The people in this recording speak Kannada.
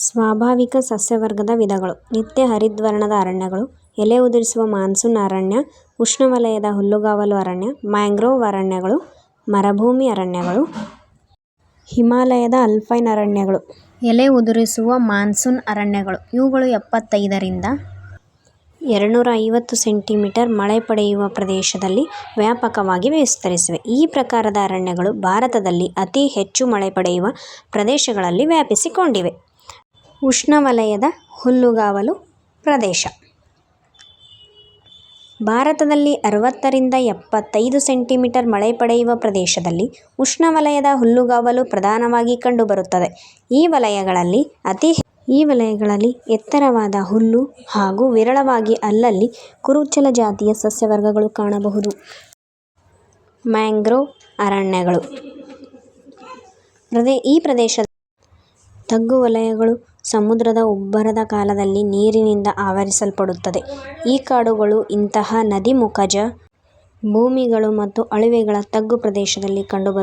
ಸ್ವಾಭಾವಿಕ ಸಸ್ಯವರ್ಗದ ವಿಧಗಳು ನಿತ್ಯ ಹರಿದ್ವರ್ಣದ ಅರಣ್ಯಗಳು, ಎಲೆ ಉದುರಿಸುವ ಮಾನ್ಸೂನ್ ಅರಣ್ಯ, ಉಷ್ಣವಲಯದ ಹುಲ್ಲುಗಾವಲು ಅರಣ್ಯ, ಮ್ಯಾಂಗ್ರೋವ್ ಅರಣ್ಯಗಳು, ಮರಭೂಮಿ ಅರಣ್ಯಗಳು, ಹಿಮಾಲಯದ ಅಲ್ಫೈನ್ ಅರಣ್ಯಗಳು, ಎಲೆ ಉದುರಿಸುವ ಮಾನ್ಸೂನ್ ಅರಣ್ಯಗಳು ಇವುಗಳು ಎಪ್ಪತ್ತೈದರಿಂದ ಎರಡುನೂರ ಐವತ್ತು ಸೆಂಟಿಮೀಟರ್ ಮಳೆ ಪಡೆಯುವ ಪ್ರದೇಶದಲ್ಲಿ ವ್ಯಾಪಕವಾಗಿ ವಿಸ್ತರಿಸಿವೆ. ಈ ಪ್ರಕಾರದ ಅರಣ್ಯಗಳು ಭಾರತದಲ್ಲಿ ಅತಿ ಹೆಚ್ಚು ಮಳೆ ಪಡೆಯುವ ಪ್ರದೇಶಗಳಲ್ಲಿ ವ್ಯಾಪಿಸಿಕೊಂಡಿವೆ. ಉಷ್ಣವಲಯದ ಹುಲ್ಲುಗಾವಲು ಪ್ರದೇಶ ಭಾರತದಲ್ಲಿ ಅರವತ್ತರಿಂದ ಎಪ್ಪತ್ತೈದು ಸೆಂಟಿಮೀಟರ್ ಮಳೆ ಪಡೆಯುವ ಪ್ರದೇಶದಲ್ಲಿ ಉಷ್ಣವಲಯದ ಹುಲ್ಲುಗಾವಲು ಪ್ರಧಾನವಾಗಿ ಕಂಡುಬರುತ್ತದೆ. ಈ ವಲಯಗಳಲ್ಲಿ ಅತಿ ಈ ವಲಯಗಳಲ್ಲಿ ಎತ್ತರವಾದ ಹುಲ್ಲು ಹಾಗೂ ವಿರಳವಾಗಿ ಅಲ್ಲಲ್ಲಿ ಕುರುಚಲ ಜಾತಿಯ ಸಸ್ಯವರ್ಗಗಳು ಕಾಣಬಹುದು. ಮ್ಯಾಂಗ್ರೋವ್ ಅರಣ್ಯಗಳು ಈ ಪ್ರದೇಶದಲ್ಲಿ ತಗ್ಗುವಲಯಗಳು ಸಮುದ್ರದ ಉಬ್ಬರದ ಕಾಲದಲ್ಲಿ ನೀರಿನಿಂದ ಆವರಿಸಲ್ಪಡುತ್ತದೆ. ಈ ಕಾಡುಗಳು ಇಂತಹ ನದೀಮುಖಜ ಭೂಮಿಗಳು ಮತ್ತು ಅಳಿವೆಗಳ ತಗ್ಗು ಪ್ರದೇಶದಲ್ಲಿ ಕಂಡುಬರುತ್ತವೆ.